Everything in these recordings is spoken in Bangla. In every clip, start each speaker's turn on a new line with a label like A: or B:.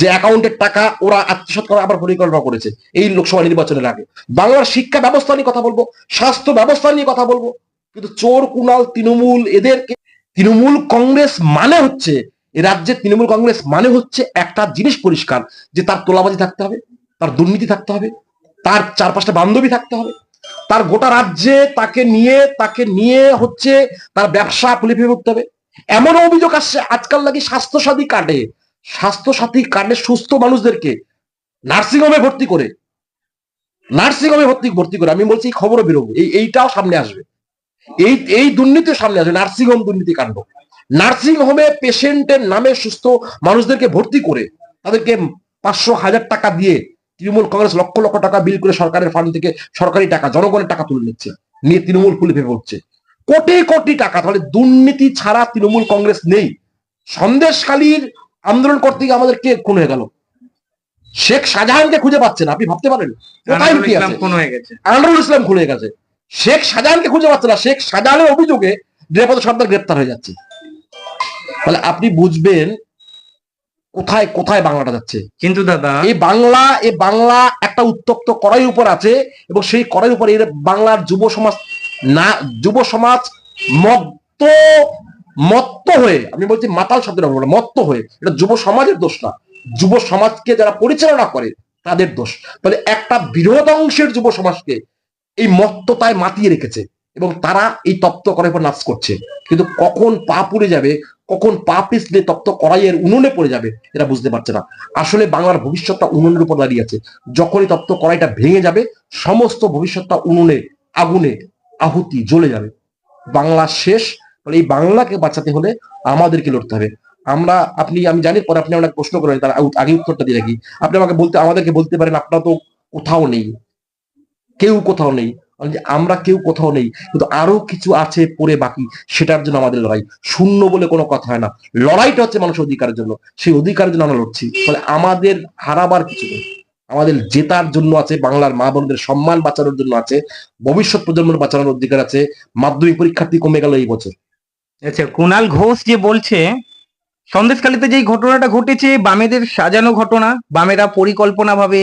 A: যে অ্যাকাউন্টের টাকা ওরা আত্মসাৎ করার আবার পরিকল্পনা করেছে এই লোকসভা নির্বাচনের আগে। বাংলার শিক্ষা ব্যবস্থা নিয়ে কথা বলব, স্বাস্থ্য ব্যবস্থা নিয়ে কথা বলব, কিন্তু চোর, কুনাল, তৃণমূল এদেরকে, তৃণমূল কংগ্রেস মানে হচ্ছে, এ রাজ্যের তৃণমূল কংগ্রেস মানে হচ্ছে একটা জিনিস পরিষ্কার, যে তার তোলাবাজি থাকতে হবে, তার দুর্নীতি থাকতে হবে, তার চার পাঁচটা বান্ধবী থাকতে হবে, তার গোটা রাজ্যে তাকে নিয়ে তাকে নিয়ে হচ্ছে তার ব্যবসা ফুলে ফেলে উঠতে হবে। এমন অভিযোগ আসছে, আজকাল নাকি স্বাস্থ্যসাথী কার্ডে স্বাস্থ্যসাথী কার্ডে সুস্থ মানুষদেরকে নার্সিং হোমে ভর্তি করে নার্সিং হোমে ভর্তি ভর্তি করে, আমি বলছি খবরও বেরোবো, এই, এইটাও সামনে আসবে। এই এই দুর্নীতিও সামনে আসবে নার্সিং হোম দুর্নীতি কাণ্ড। নার্সিং হোমে পেশেন্টের নামে সুস্থ মানুষদেরকে ভর্তি করে, তাদেরকে পাঁচশো হাজার টাকা দিয়ে তৃণমূল কংগ্রেস লক্ষ লক্ষ টাকা বিল করে সরকারের ফান্ড থেকে সরকারি টাকা, জনগণের টাকা তুলে নিচ্ছে, নিয়ে তৃণমূল খুলে ফেপে উঠছে কোটি কোটি টাকা, তাহলে দুর্নীতি ছাড়া তৃণমূল কংগ্রেস নেই। সন্দেশকালীর আন্দোলন করতে গিয়ে আমাদের কে খুন হয়ে গেল? শেখ শাহজাহানকে খুঁজে পাচ্ছেন আপনি ভাবতে পারেন। কোথায় লুকিয়ে আছে?
B: হয়ে
A: আনোয়ারুল ইসলাম খুলে গেছে। শেখ শাহজাহানকে খুঁজে পাচ্ছে না শেখ শাহজাহানের অভিযোগে নিরাপদ সর্দার গ্রেপ্তার হয়ে যাচ্ছে। তাহলে আপনি বুঝবেন কোথায় কোথায় বাংলাটা যাচ্ছে।
B: কিন্তু দাদা
A: এই বাংলা এই বাংলা একটা উত্তপ্ত কড়াই উপর আছে এবং সেই কড়াই উপর এর বাংলার যুব সমাজ না যুব সমাজ মত্ত মত্ত হয়ে, আমি বলছি মাতাল বলব মত্ত হয়ে, এটা যুব সমাজের দোষ না। যুব সমাজকে যারা পরিচালনা করে, তাদের দোষ। তাহলে একটা বৃহৎ অংশের যুব সমাজকে এই মত্ততায় মাতিয়ে রেখেছে এবং তারা এই তপ্ত করার উপর নাচ করছে। কিন্তু কখন পা পুড়ে যাবে, কখন পা পিছলে তপ্ত কড়াইয়ের উনুনে পড়ে যাবে, এরা বুঝতে পারছে না। আসলে বাংলার ভবিষ্যৎটা উনুনের উপর দাঁড়িয়ে আছে। যখনই তপ্ত কড়াইটা ভেঙে যাবে, সমস্ত ভবিষ্যৎটা উনুনে, আগুনে আহুতি জ্বলে যাবে। বাংলা শেষ ফলে এই বাংলাকে বাঁচাতে হলে আমাদেরকে লড়তে হবে। আমরা, আপনি, আমি জানি পরে আপনি আমাকে প্রশ্ন করেন তার আগে- উত্তরটা দিয়ে রাখি। আপনি আমাকে বলতে, আমাদেরকে বলতে পারেন, আপনারা তো কোথাও নেই। কেউ কোথাও নেই। আমরা কেউ কোথাও নেই। কিন্তু আরও কিছু আছে পড়ে বাকি, সেটার জন্য আমাদের লড়াই। শূন্য বলে কোনো কথা হয় না। লড়াইটা হচ্ছে মানুষের অধিকারের জন্য। সেই অধিকারের জন্য আমরা লড়ছি। ফলে আমাদের হারাবার কিছু নেই। আমাদের জেতার জন্য আছে, বাংলার মা বোনদের সম্মান বাঁচানোর জন্য আছে, ভবিষ্যৎ প্রজন্মের বাঁচানোর অধিকার আছে। মাধ্যমিক পরীক্ষার্থী কমে গেল এই বছর।
B: আচ্ছা কুনাল ঘোষ যে বলছে সন্দেশখালীতে যেই ঘটনাটা ঘটেছে বামেদের সাজানো ঘটনা বামেরা পরিকল্পনা ভাবে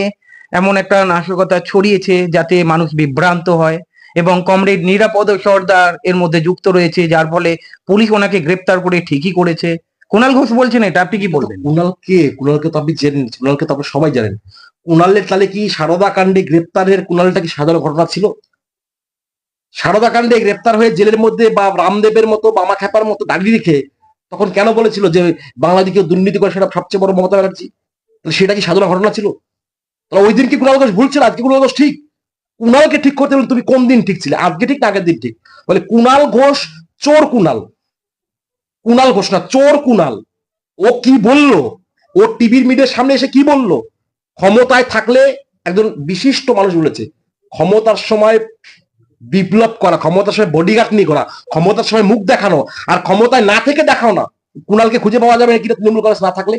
B: এমন একটা নাশকতা ছড়িয়েছে যাতে মানুষ বিভ্রান্ত হয় এবং কমরেড নিরাপদ সর্দার এর মধ্যে যুক্ত রয়েছে যার ফলে পুলিশ ওনাকে গ্রেপ্তার করে ঠিকই করেছে। কুনাল ঘোষ বলছেন এটা আপনি কি বলবেন?
A: কুণাল কে? কুণালকে তো আপনি জেনেন কুণালকে তো আপনি সবাই জানেন। কুণালের তাহলে কি সারদা কাণ্ডে গ্রেপ্তারের কুণালটা কি সাধারণ ঘটনা ছিল? সারদা কাণ্ডে গ্রেপ্তার হয়ে জেলের মধ্যে বা রামদেবের মতো বামা খেপার মতো দাঁড়িয়ে রেখে তখন কেন বলেছিল যে বাংলাদেশকে দুর্নীতি করে সেটা সবচেয়ে বড় মমতা ব্যানার্জি? তাহলে সেটা কি সাধারণ ঘটনা ছিল? তাহলে ওই দিন কি কুণাল ঘোষ ভুল ছিল? আজকে কুণাল ঘোষ ঠিক? কুণালকে ঠিক করতে হলে তুমি কোন দিন ঠিক ছিলে? আজকে ঠিক না আগের দিন ঠিক? বলে কুণাল ঘোষ চোর কুণাল। কুণাল ঘোষ না, চোর কুণাল। ও কি বলল? ও টিভির মিডিয়ার সামনে এসে কি বলল? ক্ষমতায় থাকলে একজন বিশিষ্ট মানুষ বলেছে, ক্ষমতার সময় বিপ্লব করা, ক্ষমতার সময় বডিগার্ড নিয়ে করা, ক্ষমতার সময় মুখ দেখানো, আর ক্ষমতায় না থেকে দেখাও না। কুণালকে খুঁজে পাওয়া যাবে কিনা তৃণমূল কংগ্রেস না থাকলে?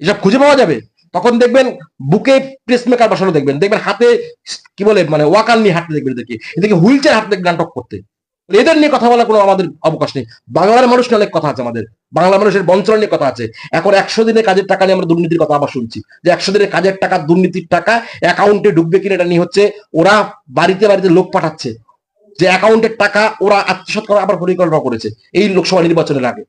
A: এসব খুঁজে পাওয়া যাবে? তখন দেখবেন বুকে প্রেস মেকার বসানো দেখবেন। দেখবেন হাতে কি বলে মানে ওয়াকার নিয়ে হাঁটতে দেখবেন এদেরকে। এদিকে হুইল চেয়ার হাঁটতে দেখবেন, নাটক করতে। এদের নিয়ে কথা বলার কোনো আমাদের অবকাশ নেই। বাংলার মানুষ নিয়ে অনেক কথা আছে আমাদের। বাংলা মানুষের বঞ্চনা নিয়ে কথা আছে। এখন একশো দিনের কাজের টাকা নিয়ে আমরা দুর্নীতির কথা আবার শুনছি। যে একশো দিনের কাজের টাকা, দুর্নীতির টাকা অ্যাকাউন্টে ঢুকবে কিনা এটা নিয়ে হচ্ছে ওরা বাড়িতে বাড়িতে লোক পাঠাচ্ছে। যে অ্যাকাউন্টের টাকা ওরা আত্মসাৎ করার আবার পরিকল্পনা করেছে এই লোকসভা নির্বাচনের আগে।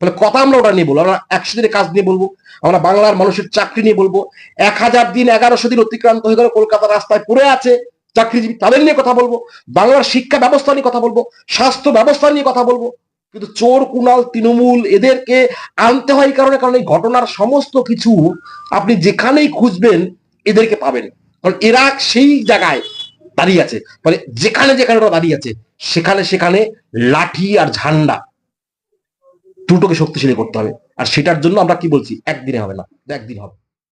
A: ফলে কথা আমরা ওটা নিয়ে বলব, আমরা একশো দিনের কাজ নিয়ে বলব, আমরা বাংলার মানুষের চাকরি নিয়ে বলব। এক হাজার দিন, এগারোশো দিন অতিক্রান্ত হয়ে গেল, কলকাতা রাস্তায় পড়ে আছে। চাকরিজীবী তাদের নিয়ে কথা বলব, বাংলার শিক্ষা ব্যবস্থা নিয়ে কথা বলব, স্বাস্থ্য ব্যবস্থা নিয়ে কথা বলব। কিন্তু চোর, কুনাল, তৃণমূল এদেরকে আনতে হয় কারণে, কারণ এই ঘটনার সমস্ত কিছু আপনি যেখানেই খুঁজবেন এদেরকে পাবেন। কারণ এরা সেই জায়গায় দাঁড়িয়ে আছে। মানে যেখানে যেখানে ওরা দাঁড়িয়ে আছে, সেখানে সেখানে লাঠি আর ঝান্ডা দুটোকে শক্তিশালী করতে হবে। আর সেটার জন্য আমরা কি বলছি? একদিনে হবে না, একদিন হবে।